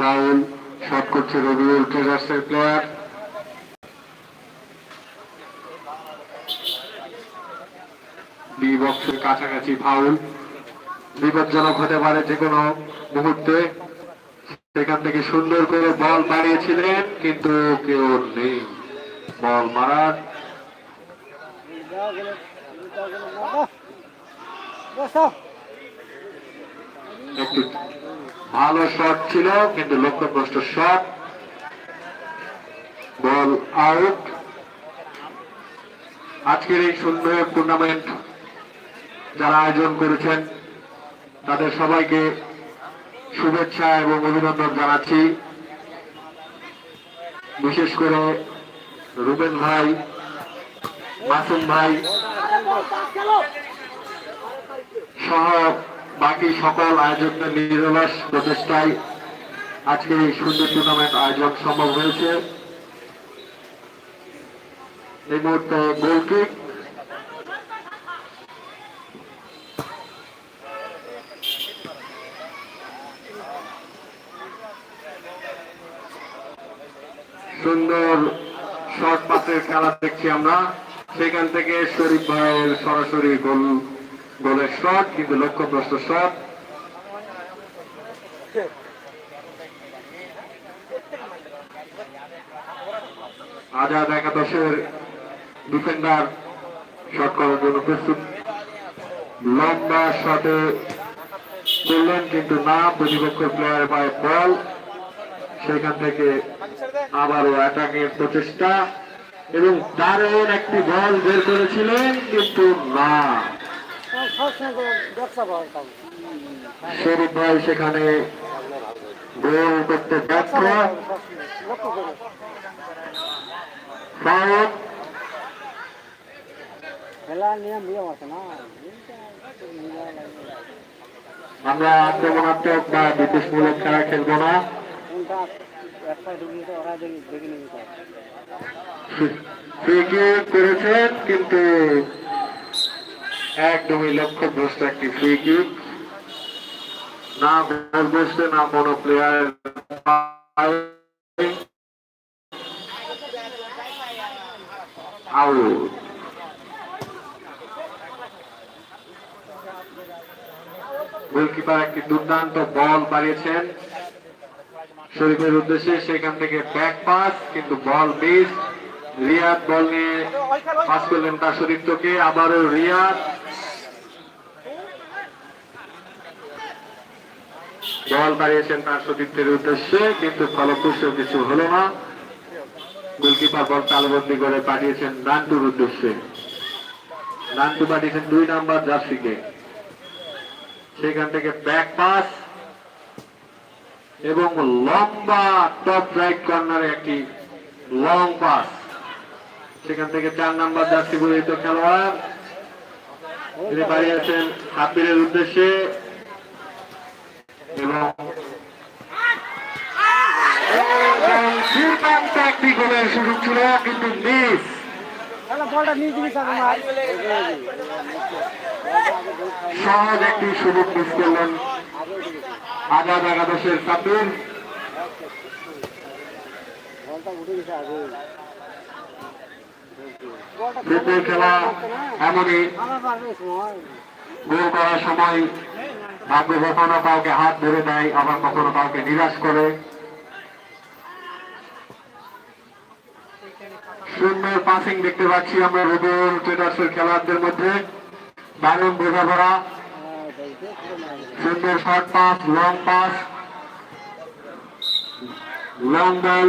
Foul shot করছে Rabiul ট্রেজার্সের player B বক্সের কাছাকাছি ফাউল বিপজ্জনক হতে পারে যে কোনো মুহূর্তে। সেখান থেকে সুন্দর করে বল বাড়িয়েছিলেন, কিন্তু কেউ নেই। বল মারার। একটি ভালো শট ছিল, কিন্তু লক্ষ্যভ্রষ্ট শট। Ball out. আজকের এই সুন্দর টুর্নামেন্ট যারা আয়োজন করেছেন, তাদের সবাইকে শুভেচ্ছা এবং অভিনন্দন জানাচ্ছি। বিশেষ করে রুবেন ভাই, মাসুম ভাই, সহ বাকি সকল আয়োজকদের নিরলস প্রচেষ্টায় আজকে এই সুন্দর টুর্নামেন্ট আয়োজন সম্ভব হয়েছে। এই মুহূর্তে গোলকিক সুন্দর শর্ট পাসের খেলা দেখছি আমরা। সেখান থেকে শরীফ ভাইয়ের সরাসরি গোল গোলের শট কিন্তু লক্ষ্যভ্রষ্ট শট আজাদ একাদশের ডিফেন্ডার শট করার জন্য প্রস্তুত। লম্বা শটে করলেন, কিন্তু না প্রতিপক্ষ প্লেয়ার পায় বল সেখান থেকে আবারও অ্যাটাকের প্রচেষ্টা। এবং দারুণ একটি বল বের করেছিলেন, কিন্তু না। শরীফ ভাই সেখানে গোল করতে ব্যর্থ। আমরা আক্রমণাত্মক বা বিদ্বেষমূলক খেলা খেলব না। করেছেন কিন্তু একদমই লক্ষ্যভ্রষ্ট একটি ফ্রি কিক না গোল বসতে না কোনো প্লেয়ার আউট গোলকিপার একটি দুর্দান্ত বল বাড়িয়েছেন। শরীফের উদ্দেশ্যে সেখান থেকে ব্যাক পাস কিন্তু বল মিস রিয়াদ বল নিয়ে পাস করলেন তার শরীফকে আবারও রিয়াদ। বল বাড়িয়েছেন তার সতীর্থের উদ্দেশ্যে, কিন্তু ফলপ্রসূ কিছু হলো না। গোলকিপার বল তালবন্দি করে পাঠিয়েছেন নান্টুর উদ্দেশ্যে। নান্টু পাঠিয়েছেন দুই নাম্বার জার্সিকে। সেখান থেকে ব্যাক পাস এবং লম্বা টপ রাইট কর্নারে একটি লং পাস। সেখান থেকে চার নাম্বার জার্সি পরিহিত খেলোয়াড়। তিনি বাড়িয়েছেন হাবিরের উদ্দেশ্যে। এবং দুর্দান্ত একটি সুযোগ ছিল কিন্তু একাদশের ফুটবল খেলা এমনই গোল করার সময় ভাগ্য কখনো কাউকে হাত ধরে দেয় আবার কখনো কাউকে নিরাশ করে। সুন্দর পাসিং দেখতে পাচ্ছি আমরা রুবেল ট্রেডার্সের খেলোয়াড়দের মধ্যে। দারুণ বোঝাপড়া। হ্যাঁ দেখতে সুন্দর short pass long pass long ball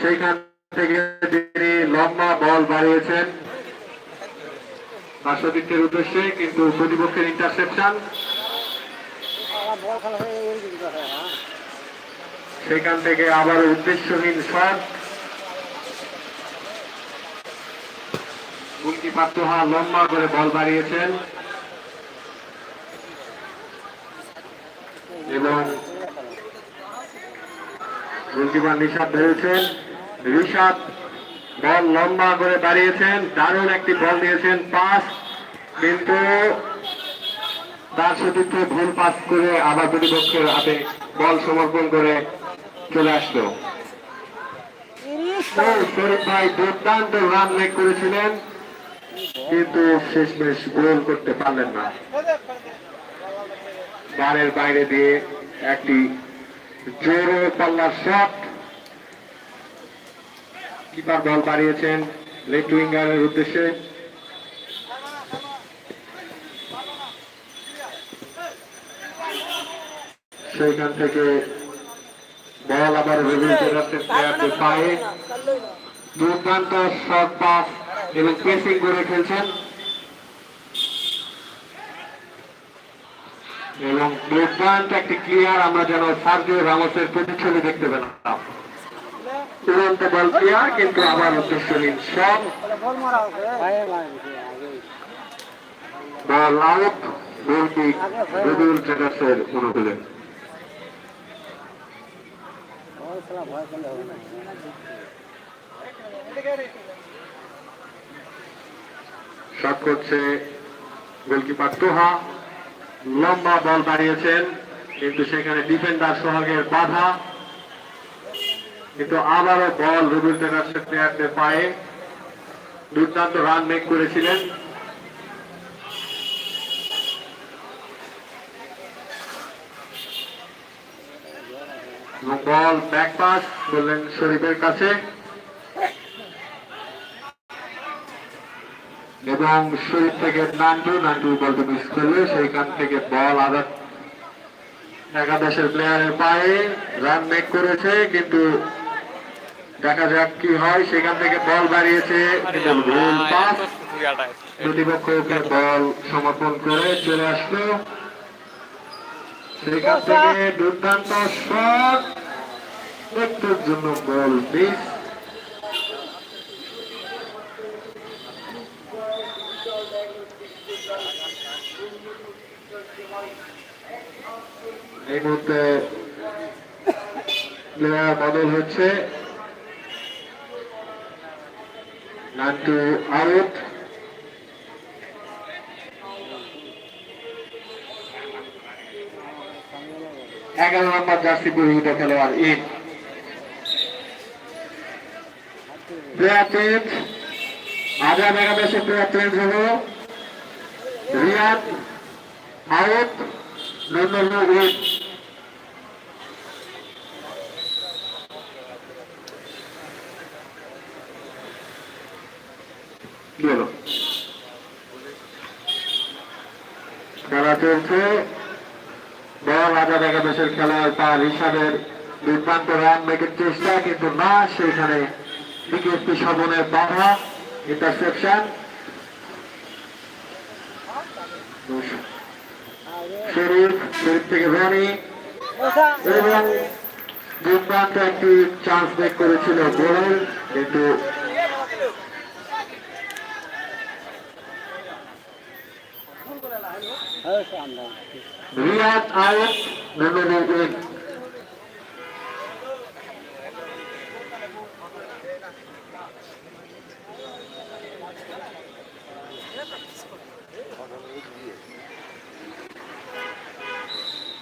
সেইখান থেকে তিনি লম্বা বল বাড়িয়েছেন। সতীর্থের উদ্দেশ্যে কিন্তু প্রতিপক্ষের ইন্টারসেপশন সেখান থেকে আবার উদ্দেশ্যহীন শট। লম্বা করে বল বাড়িয়েছেন। এবং গোলকিপার নিষাদ ধরেছেন ঋষাদ বল লম্বা করে দাঁড়িয়েছেন দারুণ একটি বল দিয়েছেন পাস কিন্তু তার সতীর্থ ভুল পাস করে আবার প্রতিপক্ষের হাতে বল সমর্পণ করে চলে আসলো। শরীফ ভাই দুর্দান্ত রান মেক করেছিলেন কিন্তু শেষমেশ গোল করতে পারলেন না। বারের বাইরে দিয়ে একটি জোরো পাল্লার শট কিপার বল বাড়িয়েছেন লেফট উইঙ্গারের উদ্দেশ্যে। সেইখান থেকে বল আবার পায়ে। দুর্দান্ত শর্ট পাস এবং প্রেসিং করে খেলছেন। এবং দুর্দান্ত একটি ক্লিয়ার আমরা যেন সার্জিও রামোসের প্রতিচ্ছবি দেখতে পেলাম। ক্লিয়ার কিন্তু আবার তোহা। লম্বা বল দাঁড়িয়েছেন কিন্তু সেখানে ডিফেন্ডার সোহাগের বাধা। কিন্তু আবারও বল জেনার্সের প্লেয়ারদের পায়ে দুর্দান্ত রান মেক করেছিলেন। বল ব্যাক পাস বললেন শরীফের কাছে। এবং শরীর থেকে নান্টু নান্টু বলতে মিস করলে সেইখান থেকে বল আঘাত একাদশের প্লেয়ারের পায়ে রান মেক করেছে, কিন্তু দেখা যাক কি হয়। সেখান থেকে বল বাড়িয়েছে। ভুল পাস। প্রতিপক্ষকে বল সমর্পণ করে চলে আসলো। সেখান থেকে দুর্দান্ত শট। একটুর জন্য বল মিস। এই মুহূর্তে প্লেয়ার বদল হচ্ছে। নান্টু আউট এগারো নম্বর জার্সি পরিহিত খেলোয়াড় ইন প্লেয়ার চেঞ্জ আজাদ একাদশে হলো। রিয়াদ আউট নন্দন ইন কি হলো খেলা চলছে। বল আজাদ একাদশের খেলায় তার হিসাবের দুর্দান্ত রান মেকের চেষ্টা, কিন্তু না সেখানে বিকেএসপি শোভনের বাধা ইন্টারসেপশন শরীফ শরীফ থেকে ওসা এবং দুর্দান্ত একটি চান্স মেক করেছিল গোলের, কিন্তু হ্যাঁ আমরা রিয়াদ আউট মেমোরি উইন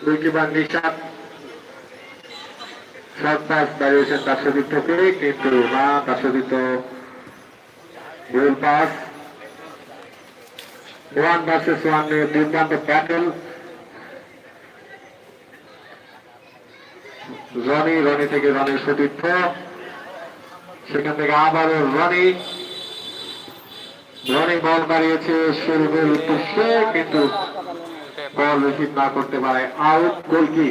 উইকিপার নিশাদ শর্ট পাস তার সতীর থেকে, কিন্তু না তার goal pass. One versus one দুর্দান্ত ব্যাটল রনি রনি থেকে রনির সতীর্থ। সেখান থেকে আবারও রনি রনি বল বাড়িয়েছে শরীরের উদ্দেশ্যে কিন্তু বল রিসিভ না করতে পারে। আউট গোল কি